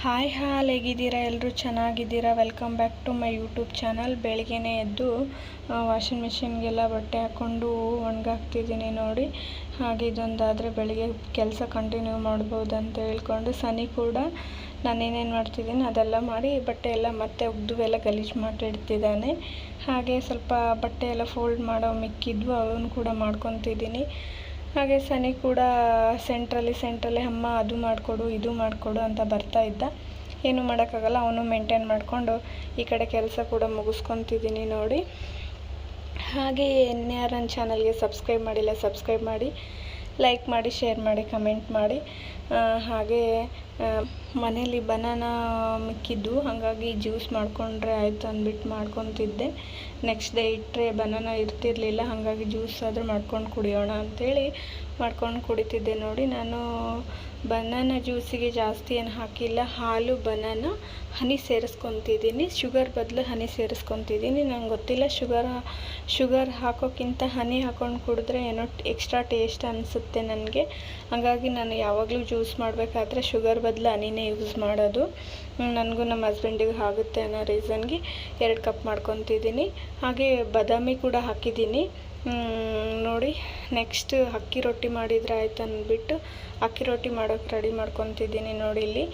Hi ಹಾಲ್ ಹೇಗಿದ್ದೀರಾ? ಎಲ್ಲರೂ ಚೆನ್ನಾಗಿದ್ದೀರಾ? Welcome back to my YouTube channel ಬೆಳಗ್ಗೆನೇ ಎದ್ದು ವಾಷಿಂಗ್ ಮಿಷಿನ್ಗೆಲ್ಲ ಬಟ್ಟೆ ಹಾಕ್ಕೊಂಡು ಒಣಗಾಕ್ತಿದ್ದೀನಿ ನೋಡಿ. ಹಾಗೆ ಇದೊಂದಾದರೆ ಬೆಳಗ್ಗೆ ಕೆಲಸ ಕಂಟಿನ್ಯೂ ಮಾಡ್ಬೋದು ಅಂತ ಹೇಳ್ಕೊಂಡು ಸನಿ ಕೂಡ ನಾನೇನೇನು ಮಾಡ್ತಿದ್ದೀನಿ, ಅದೆಲ್ಲ ಮಾಡಿ ಬಟ್ಟೆ ಎಲ್ಲ ಮತ್ತೆ ಉದ್ದು ಎಲ್ಲ ಗಲೀಜು ಮಾಡಿಡ್ತಿದ್ದಾನೆ ಹಾಗೆ ಸ್ವಲ್ಪ ಬಟ್ಟೆ ಎಲ್ಲ ಫೋಲ್ಡ್ ಮಾಡೋ ಮಿಕ್ಕಿದ್ವು ಅವನು ಕೂಡ ಮಾಡ್ಕೊತಿದ್ದೀನಿ. ಹಾಗೆ ಸನಿ ಕೂಡ ಸೆಂಟ್ರಲ್ಲಿ ಸೆಂಟ್ರಲ್ಲಿ ಅಮ್ಮ, ಅದು ಮಾಡಿಕೊಡು, ಇದು ಮಾಡಿಕೊಡು ಅಂತ ಬರ್ತಾ ಇದ್ದ. ಏನು ಮಾಡೋಕ್ಕಾಗಲ್ಲ, ಅವನು ಮೇಂಟೈನ್ ಮಾಡಿಕೊಂಡು ಈ ಕಡೆ ಕೆಲಸ ಕೂಡ ಮುಗಿಸ್ಕೊತಿದ್ದೀನಿ ನೋಡಿ. ಹಾಗೆ ಆರ್ ನನ್ನ ಚಾನಲ್ಗೆ ಸಬ್ಸ್ಕ್ರೈಬ್ ಮಾಡಿಲ್ಲ ಸಬ್ಸ್ಕ್ರೈಬ್ ಮಾಡಿ. ಲೈಕ್ ಮಾಡಿ ಶೇರ್ ಮಾಡಿ ಕಮೆಂಟ್ ಮಾಡಿ. ಹಾಗೆ ಮನೇಲಿ ಬನಾನ ಮಿಕ್ಕಿದ್ದು, ಹಾಗಾಗಿ ಜ್ಯೂಸ್ ಮಾಡಿಕೊಂಡ್ರೆ ಆಯಿತು ಅಂದ್ಬಿಟ್ಟು ಮಾಡ್ಕೊತಿದ್ದೆ. ನೆಕ್ಸ್ಟ್ ಡೇ ಇಟ್ಟರೆ ಬನಾನ ಇರ್ತಿರಲಿಲ್ಲ, ಹಾಗಾಗಿ ಜ್ಯೂಸ್ ಆದರೂ ಮಾಡ್ಕೊಂಡು ಕುಡಿಯೋಣ ಅಂಥೇಳಿ ಮಾಡ್ಕೊಂಡು ಕುಡಿತಿದ್ದೆ ನೋಡಿ. ನಾನು ಬನಾನ ಜ್ಯೂಸಿಗೆ ಜಾಸ್ತಿ ಏನು ಹಾಕಿಲ್ಲ. ಹಾಲು, ಬನಾನ, ಹನಿ ಸೇರಿಸ್ಕೊತಿದ್ದೀನಿ. ಶುಗರ್ ಬದಲು ಹನಿ ಸೇರಿಸ್ಕೊತಿದ್ದೀನಿ. ನಂಗೆ ಗೊತ್ತಿಲ್ಲ ಶುಗರ್ ಶುಗರ್ ಹಾಕೋಕ್ಕಿಂತ ಹನಿ ಹಾಕೊಂಡು ಕುಡಿದ್ರೆ ಏನೋ ಎಕ್ಸ್ಟ್ರಾ ಟೇಸ್ಟ್ ಅನಿಸುತ್ತೆ ನನಗೆ. ಹಾಗಾಗಿ ನಾನು ಯಾವಾಗಲೂ ಜ್ಯೂಸ್ ಮಾಡಬೇಕಾದ್ರೆ ಶುಗರ್ ಬದಲು ಹನಿನೇ ಯೂಸ್ ಮಾಡೋದು. ನನಗೂ ನಮ್ಮ ಹಸ್ಬೆಂಡಿಗೆ ಆಗುತ್ತೆ ಅನ್ನೋ ರೀಸನ್ಗೆ ಎರಡು ಕಪ್ ಮಾಡ್ಕೊತಿದ್ದೀನಿ. ಹಾಗೆ ಬಾದಾಮಿ ಕೂಡ ಹಾಕಿದ್ದೀನಿ. ನೋಡಿ ನೆಕ್ಸ್ಟ್ ಅಕ್ಕಿ ರೊಟ್ಟಿ ಮಾಡಿದರೆ ಆಯ್ತು ಅಂದ್ಬಿಟ್ಟು ಅಕ್ಕಿ ರೊಟ್ಟಿ ಮಾಡೋಕ್ಕೆ ರೆಡಿ ಮಾಡ್ಕೊತಿದ್ದೀನಿ ನೋಡಿ ಇಲ್ಲಿ.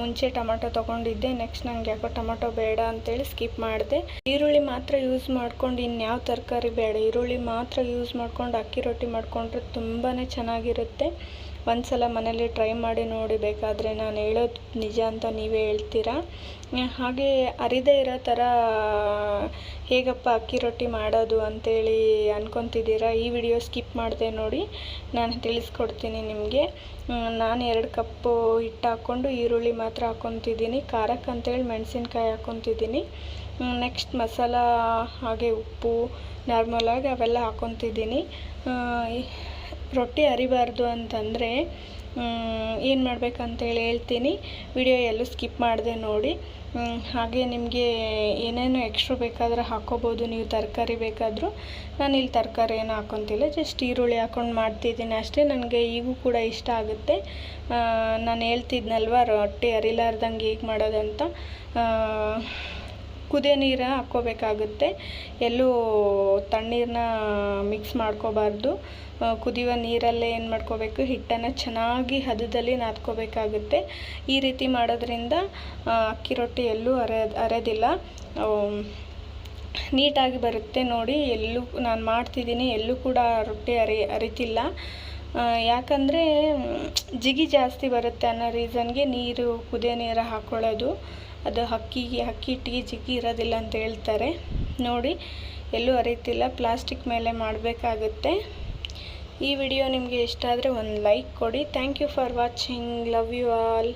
ಮುಂಚೆ ಟೊಮಟೊ ತೊಗೊಂಡಿದ್ದೆ ನೆಕ್ಸ್ಟ್ ನಂಗೆ ಯಾಕೋ ಟೊಮಟೊ ಬೇಡ ಅಂತೇಳಿ ಸ್ಕಿಪ್ ಮಾಡಿದೆ. ಈರುಳ್ಳಿ ಮಾತ್ರ ಯೂಸ್ ಮಾಡ್ಕೊಂಡು, ಇನ್ಯಾವ ತರಕಾರಿ ಬೇಡ, ಈರುಳ್ಳಿ ಮಾತ್ರ ಯೂಸ್ ಮಾಡ್ಕೊಂಡು ಅಕ್ಕಿ ರೊಟ್ಟಿ ಮಾಡಿಕೊಂಡ್ರೆ ತುಂಬಾ ಚೆನ್ನಾಗಿರುತ್ತೆ. ಒಂದ್ಸಲ ಮನೇಲಿ ಟ್ರೈ ಮಾಡಿ ನೋಡಿ ಬೇಕಾದರೆ ನಾನು ಹೇಳೋದು ನಿಜ ಅಂತ ನೀವೇ ಹೇಳ್ತೀರಾ? ಹಾಗೆ ಅರಿದೇ ಇರೋ ಥರ ಹೇಗಪ್ಪ ಅಕ್ಕಿ ರೊಟ್ಟಿ ಮಾಡೋದು ಅಂತೇಳಿ ಅನ್ಕೊತಿದ್ದೀರಾ? ಈ ವಿಡಿಯೋ ಸ್ಕಿಪ್ ಮಾಡಿದೆ ನೋಡಿ, ನಾನು ತಿಳಿಸ್ಕೊಡ್ತೀನಿ ನಿಮಗೆ. ನಾನು ಎರಡು ಕಪ್ಪು ಹಿಟ್ಟು ಹಾಕ್ಕೊಂಡು ಈರುಳ್ಳಿ ಮಾತ್ರ ಹಾಕ್ಕೊತಿದ್ದೀನಿ. ಖಾರಕ್ಕೆ ಅಂತೇಳಿ ಮೆಣಸಿನ್ಕಾಯಿ ಹಾಕ್ಕೊತಿದ್ದೀನಿ. ನೆಕ್ಸ್ಟ್ ಮಸಾಲ ಹಾಗೆ ಉಪ್ಪು ನಾರ್ಮಲಾಗಿ ಅವೆಲ್ಲ ಹಾಕ್ಕೊತಿದ್ದೀನಿ. ರೊಟ್ಟಿ ಅರಿಬಾರ್ದು ಅಂತಂದರೆ ಏನು ಮಾಡ್ಬೇಕಂತೇಳಿ ಹೇಳ್ತೀನಿ. ವಿಡಿಯೋ ಎಲ್ಲೂ ಸ್ಕಿಪ್ ಮಾಡಿದೆ ನೋಡಿ. ಹಾಗೆ ನಿಮಗೆ ಏನೇನು ಎಕ್ಸ್ಟ್ರಾ ಬೇಕಾದರೂ ಹಾಕ್ಕೋಬೋದು ನೀವು ತರಕಾರಿ ಬೇಕಾದರೂ. ನಾನು ಇಲ್ಲಿ ತರಕಾರಿ ಏನು ಹಾಕ್ಕೊತಿಲ್ಲ ಜಸ್ಟ್ ಈರುಳ್ಳಿ ಹಾಕ್ಕೊಂಡು ಮಾಡ್ತಿದ್ದೀನಿ ಅಷ್ಟೇ. ನನಗೆ ಈಗೂ ಕೂಡ ಇಷ್ಟ ಆಗುತ್ತೆ. ನಾನು ಹೇಳ್ತಿದ್ನಲ್ವ, ರೊಟ್ಟಿ ಅರಿಲಾರ್ದಂಗೆ ಹೇಗೆ ಮಾಡೋದಂತ. ಕುದಿಯೋ ನೀರು ಹಾಕ್ಕೋಬೇಕಾಗುತ್ತೆ. ಎಲ್ಲೂ ತಣ್ಣೀರನ್ನ ಮಿಕ್ಸ್ ಮಾಡ್ಕೋಬಾರ್ದು. ಕುದಿಯುವ ನೀರಲ್ಲೇ ಏನು ಮಾಡ್ಕೋಬೇಕು? ಹಿಟ್ಟನ್ನು ಚೆನ್ನಾಗಿ ಹದದಲ್ಲಿ ನಾದ್ಕೋಬೇಕಾಗುತ್ತೆ. ಈ ರೀತಿ ಮಾಡೋದ್ರಿಂದ ಅಕ್ಕಿ ರೊಟ್ಟಿ ಎಲ್ಲೂ ಅರೆ, ಅರೆದಿಲ್ಲ. ನೀಟಾಗಿ ಬರುತ್ತೆ ನೋಡಿ. ಎಲ್ಲೂ ನಾನು ಮಾಡ್ತಿದ್ದೀನಿ. ಎಲ್ಲೂ ಕೂಡ ರೊಟ್ಟಿ ಅರಿ, ಅರಿತಿಲ್ಲ. ಯಾಕಂದರೆ ಜಿಗಿ ಜಾಸ್ತಿ ಬರುತ್ತೆ ಅನ್ನೋ ರೀಸನ್ಗೆ ನೀರು, ಕುದಿಯ ನೀರು ಹಾಕ್ಕೊಳ್ಳೋದು ಅದು ಹಕ್ಕಿಗೆ ಹಕ್ಕಿ ಹಿಟ್ಟಿಗೆ ಜಿಗಿ ಇರೋದಿಲ್ಲ ಅಂತ ಹೇಳ್ತಾರೆ. ನೋಡಿ, ಎಲ್ಲೂ ಅರಿತಿಲ್ಲ. ಪ್ಲಾಸ್ಟಿಕ್ ಮೇಲೆ ಮಾಡಬೇಕಾಗುತ್ತೆ. ಈ ವಿಡಿಯೋ ನಿಮಗೆ ಇಷ್ಟ ಆದರೆ ಒಂದು ಲೈಕ್ ಕೊಡಿ. Thank you for watching. Love you all.